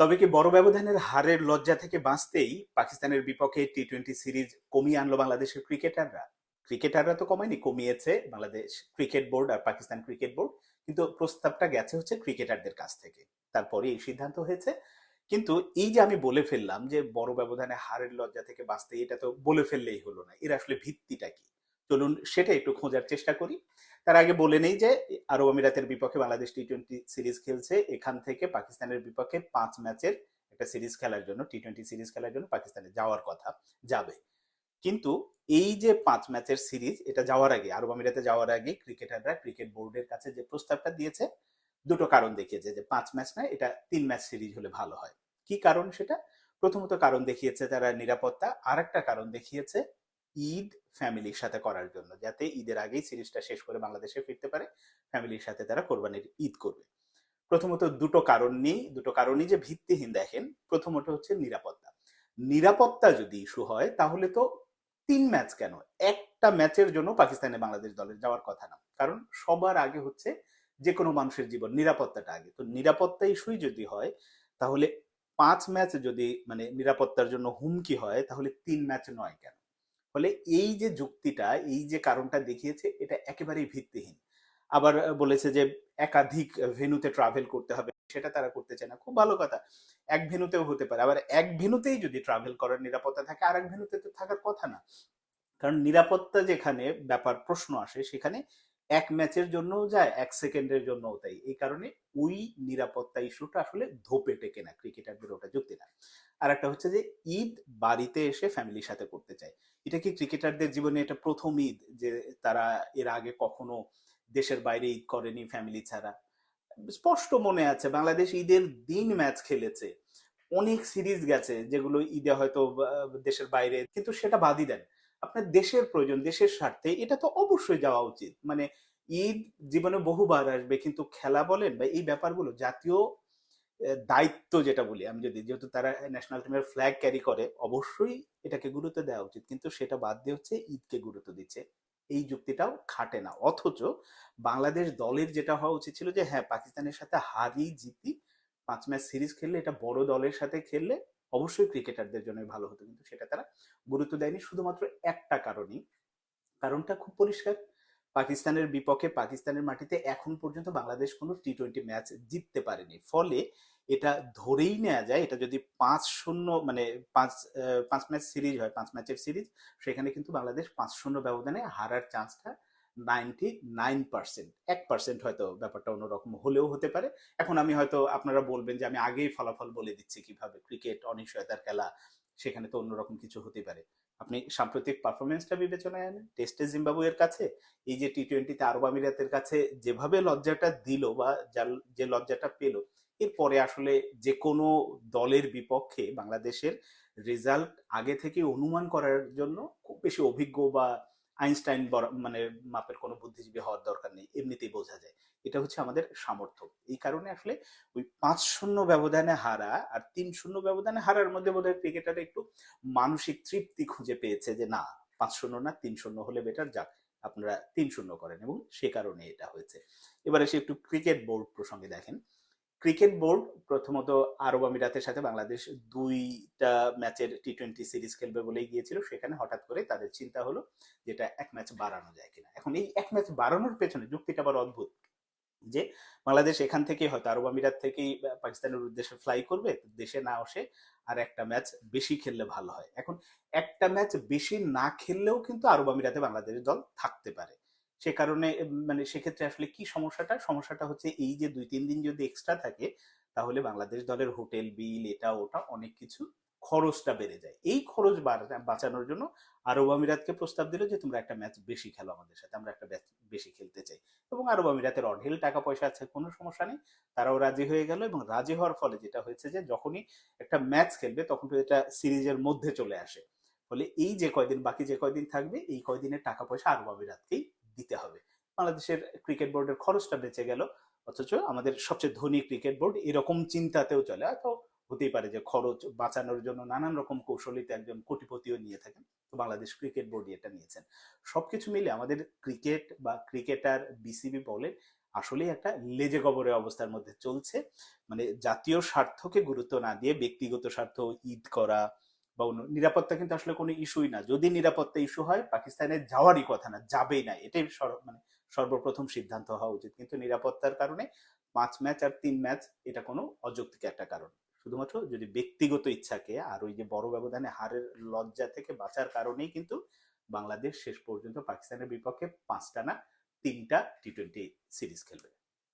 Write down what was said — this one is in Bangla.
তবে কি বড় ব্যবধানের হারের লজ্জা থেকে বাঁচতেই পাকিস্তানের বিপক্ষে টি টোয়েন্টি সিরিজ কমিয়ে আনলো বাংলাদেশের ক্রিকেটাররা। ক্রিকেটাররা তো কমায়নি, কমিয়েছে বাংলাদেশ ক্রিকেট বোর্ড আর পাকিস্তান ক্রিকেট বোর্ড, কিন্তু প্রস্তাবটা গেছে হচ্ছে ক্রিকেটারদের কাছ থেকে। তারপরে এই সিদ্ধান্ত হয়েছে। কিন্তু এই যে আমি বলে ফেললাম যে বড় ব্যবধানে হারের লজ্জা থেকে বাঁচতে এটা তো বলে ফেললেই হলো না। এর আসলে ভিত্তিটা কি? চলুন সেটা একটু খোঁজার চেষ্টা করি। তার আগে বলে নেই যে আরব আমিরাতের বিপক্ষে বাংলাদেশ টি টোয়েন্টি সিরিজ খেলছে। এখান থেকে পাকিস্তানের বিপক্ষে পাঁচ ম্যাচের একটা সিরিজ খেলার জন্য টি টোয়েন্টি সিরিজ খেলার জন্য পাকিস্তানে যাওয়ার কথা যাবে। কিন্তু এই যে পাঁচ ম্যাচের সিরিজ এটা যাওয়ার আগে, আরব আমিরাতে যাওয়ার আগে ক্রিকেটাররা ক্রিকেট বোর্ডের কাছে যে প্রস্তাবটা দিয়েছে, দুটো কারণ দেখিয়েছে যে পাঁচ ম্যাচ না এটা তিন ম্যাচ সিরিজ হলে ভালো হয়। কি কারণ সেটা? প্রথমত কারণ দেখিয়েছে তারা নিরাপত্তা আর একটা কারণ দেখিয়েছে ঈদ ফ্যামিলির সাথে করার জন্য, যাতে ঈদের আগেই সিরিজটা শেষ করে বাংলাদেশে ফিরতে পারে, ফ্যামিলির সাথে তারা কোরবানির ঈদ করবে। প্রথমত দুটো কারণ নেই দুটো কারণই যে ভিত্তিহীন দেখেন, প্রথমত হচ্ছে নিরাপত্তা। নিরাপত্তা যদি ইস্যু হয়, তাহলে তো তিন ম্যাচ কেন? একটা ম্যাচের জন্য পাকিস্তানে বাংলাদেশ দলের যাওয়ার কথা না। কারণ সবার আগে হচ্ছে যে কোনো মানুষের জীবন, নিরাপত্তাটা আগে। তো নিরাপত্তা ইস্যুই যদি হয়, তাহলে পাঁচ ম্যাচ যদি মানে নিরাপত্তার জন্য হুমকি হয়, তাহলে তিন ম্যাচ নয় কেন? ফলে এই যে যুক্তিটা, এই যে কারণটা দেখিয়েছে, এটা একেবারেই ভিত্তিহীন। আবার বলেছে যে একাধিক ভেনুতে ট্রাভেল করতে হবে, সেটা তারা করতে চায় না। খুব ভালো কথা। এক ভেনুতেও হতে পারে। আবার এক ভেনুতেই যদি ট্রাভেল করার নিরাপত্তা থাকে আর এক ভেনুতে তো থাকার কথা না। কারণ নিরাপত্তা যেখানে ব্যাপার প্রশ্ন আসে, সেখানে এক ম্যাচের জন্যও যায়, এক সেকেন্ডের জন্যও তাই। এই কারণে ওই নিরাপত্তা ইস্যুটা আসলে ধোপে টেকে না ক্রিকেটারদের ওটা যুক্তি না। আর একটা হচ্ছে যে ঈদ বাড়িতে এসে ফ্যামিলির সাথে করতে চায়। এটা কি ক্রিকেটারদের জীবনে এটা প্রথম ঈদ যে তারা এর আগে কখনো দেশের বাইরে ঈদ করেনি ফ্যামিলি ছাড়া? স্পষ্ট মনে আছে, বাংলাদেশ ঈদের দিন ম্যাচ খেলেছে। অনেক সিরিজ গেছে যেগুলো ঈদে হয়তো দেশের বাইরে, কিন্তু সেটা বাদই দেন। আপনার দেশের প্রয়োজন, দেশের স্বার্থে এটা তো অবশ্যই যাওয়া উচিত। মানে ঈদ জীবনে বহুবার আসবে, কিন্তু খেলা বলেন বা এই ব্যাপারগুলো জাতীয় দায়িত্ব যেটা বলি আমি যদি, যেহেতু তারা ন্যাশনাল টিমের ফ্ল্যাগ ক্যারি করে, অবশ্যই এটাকে গুরুত্ব দেওয়া উচিত। কিন্তু সেটা বাদ দিয়ে হচ্ছে ঈদকে গুরুত্ব দিচ্ছে। এই যুক্তিটাও খাটে না। অথচ বাংলাদেশ দলের যেটা হওয়া উচিত ছিল যে হ্যাঁ পাকিস্তানের সাথে হারি জিতি, পাঁচ ম্যাচ সিরিজ খেললে এটা বড় দলের সাথে খেললে অবশ্যই ক্রিকেটারদের জন্য ভালো হতো। কিন্তু সেটা তারা গুরুত্ব দেয়নি শুধুমাত্র একটা কারণই। কারণটা খুব পরিষ্কার। পাকিস্তানের বিপক্ষে পাকিস্তানের মাটিতে এখন পর্যন্ত বাংলাদেশ কোনো টি টোয়েন্টি ম্যাচ জিততে পারেনি। ফলে এটা ধরেই নেওয়া যায়, এটা যদি পাঁচ শূন্য মানে পাঁচ পাঁচ ম্যাচ সিরিজ হয়, পাঁচ ম্যাচের সিরিজ সেখানে কিন্তু বাংলাদেশ পাঁচ শূন্য ব্যবধানে হারার চান্সটা নাইনটি নাইন পার্সেন্ট এক পার্সেন্ট হয়তো ব্যাপারটা অন্যরকম হলেও হতে পারে। এখন আমি হয়তো আপনারা বলবেন যে আমি আগেই ফলাফল বলে দিচ্ছি কীভাবে। ক্রিকেট অনিশ্চয়তার খেলা সেখানে তো অন্যরকম কিছু হতে পারে। আপনি সাম্প্রতিক পারফরমেন্সটা বিবেচনায় আনেন টেস্টে জিম্বাবুয়ের কাছে, এই যে টি টোয়েন্টিতে আরব আমিরাতের কাছে যেভাবে লজ্জাটা দিল বা যে লজ্জাটা পেল এরপরে আসলে যে কোনো দলের বিপক্ষে বাংলাদেশের রেজাল্ট আগে থেকে অনুমান করার জন্য খুব বেশি অভিজ্ঞ বা আইনস্টাইন মানে মাপের কোনো বুদ্ধিজীবী হওয়ার দরকার নেই, এমনিতেই বোঝা যায়। এটা হচ্ছে আমাদের সামর্থ্য। এই কারণে আসলে ওই পাঁচ শূন্য ব্যবধানে হারা আর তিন শূন্য ব্যবধানে হারার মধ্যে বোধ হয় ক্রিকেটার একটু মানসিক তৃপ্তি খুঁজে পেয়েছে যে না, পাঁচ শূন্য না, তিন শূন্য হলে বেটার যাক, আপনারা তিন শূন্য করেন এবং সে কারণে এটা হয়েছে। এবার এসে একটু ক্রিকেট বোর্ড প্রসঙ্গে দেখেন। ক্রিকেট বোর্ড প্রথমত আরব আমিরাতের সাথে বাংলাদেশ দুইটা ম্যাচের টি টোয়েন্টি সিরিজ খেলবে বলেই গিয়েছিল। সেখানে হঠাৎ করে তাদের চিন্তা হলো যেটা এক ম্যাচ বাড়ানো যায় কিনা। এখন এই এক ম্যাচ বাড়ানোর পেছনে যুক্তিটা আবার অদ্ভুত। যে বাংলাদেশ এখান থেকে হয়তো আরব আমিরাত থেকেই পাকিস্তানের উদ্দেশ্যে ফ্লাই করবে দেশে না আসে আর একটা ম্যাচ বেশি খেললে ভালো হয়। এখন একটা ম্যাচ বেশি না খেললেও কিন্তু আরব আমিরাতে বাংলাদেশের দল থাকতে পারে। সে কারণে মানে সেক্ষেত্রে আসলে কি সমস্যাটা? সমস্যাটা হচ্ছে এই যে দুই, তিন দিন যদি এক্সট্রা থাকে, তাহলে বাংলাদেশ দলের হোটেল বিল এটা, ওটা অনেক কিছু খরচটা বেড়ে যায়। এই খরচ বাঁচানোর জন্য আরব আমিরাতকে প্রস্তাব দিল যে, তোমরা একটা ম্যাচ বেশি খেলো আমাদের সাথে, আমরা একটা বেশি খেলতে চাই। এবং আরব আমিরাতের অঢেল টাকা পয়সা আছে, কোনো সমস্যা নেই। তারাও রাজি হয়ে গেল এবং রাজি হওয়ার ফলে যেটা হয়েছে যে, যখনই একটা ম্যাচ খেলবে তখন তো এটা সিরিজের মধ্যে চলে আসে। ফলে এই যে কয়দিন, বাকি যে কয়দিন থাকবে, এই কয়দিনের টাকা পয়সা আরব আমিরাতকেই দিতে হবে। বাংলাদেশের ক্রিকেট বোর্ডের খরচটা বেঁচে গেল, অথচ আমাদের সবচেয়ে ধনী ক্রিকেট বোর্ড এরকম চিন্তাতেও চলে। হয়তো হতেই পারে যে খরচ বাঁচানোর জন্য নানান রকম কৌশলিতে একজন কোটিপতিও নিয়ে থাকেন। তো বাংলাদেশ ক্রিকেট বোর্ড এটা নিয়েছেন। সবকিছু মিলে আমাদের ক্রিকেট বা ক্রিকেটার বিসিবি বলেন আসলে একটা লেজে গবরে অবস্থার মধ্যে চলছে। মানে জাতীয় স্বার্থকে গুরুত্ব না দিয়ে ব্যক্তিগত স্বার্থ ঈদ করা বা অন্য, নিরাপত্তা কিন্তু আসলে কোনো ইস্যুই না। যদি নিরাপত্তা ইস্যু হয়, পাকিস্তানে যাওয়ারই কথা না, যাবেই না। এটাই মানে সর্বপ্রথম সিদ্ধান্ত হওয়া উচিত। কিন্তু নিরাপত্তার কারণে পাঁচ ম্যাচ আর তিন ম্যাচ এটা কোনো অযৌক্তিক একটা কারণ। শুধুমাত্র যদি ব্যক্তিগত ইচ্ছাকে আর ওই যে বড় ব্যবধানে হারের লজ্জা থেকে বাঁচার কারণেই কিন্তু বাংলাদেশ শেষ পর্যন্ত পাকিস্তানের বিপক্ষে পাঁচটা না তিনটা টি টোয়েন্টি সিরিজ খেলবে।